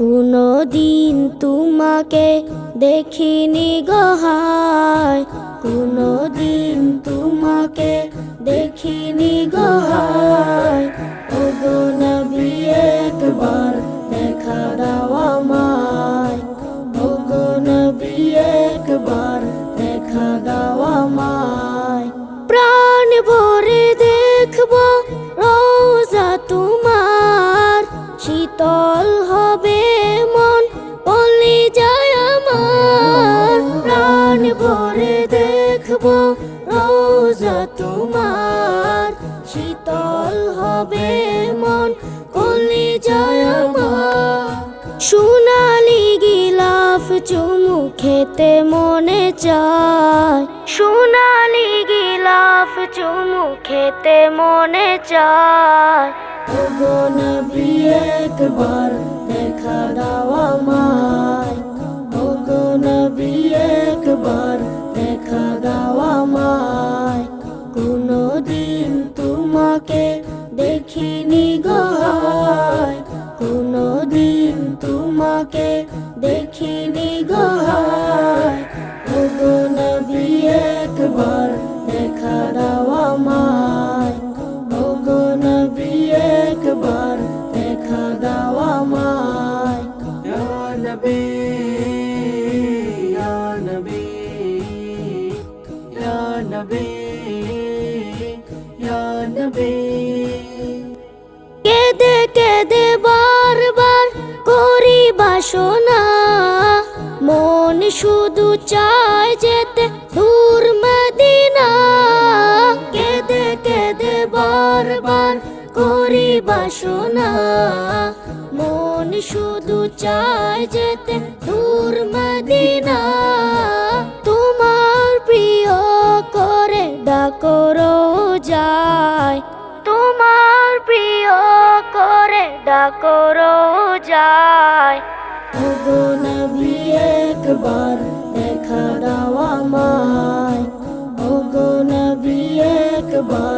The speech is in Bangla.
কোনো দিন তোমাকে দেখিনি গহায় কোনো দিন তোমাকে দেখিনি গহায় শীতল হবে মন, বলি যায় আমার, প্রাণ ভরে দেখব রোজা তোমার। শীতল হবে মন কলি যায় আমার। সোনালি গিলাফ চুমু খেতে মনে চায়। সোনালি গিলাফ চুমু খেতে মনে চায়। নবী একবার দেখা দাও আমায়। ওগো নবী একবার দেখা দাও আমায়। কোনো দিন তোমাকে দেখিনি গহায় Nabi. কেদে কেদে বারবার করি বাসনা, মন শুধু চায় যেতে দূর মদিনা কেদে কেদে বারবার করি বাসনা, মন শুধু চায় যেতে দূর মদিনা করে যায় তোমার প্রিয় করে ডাকরো যায় ওগো নবী একবার দেখা দাও আমায়। ওগো নবী একবার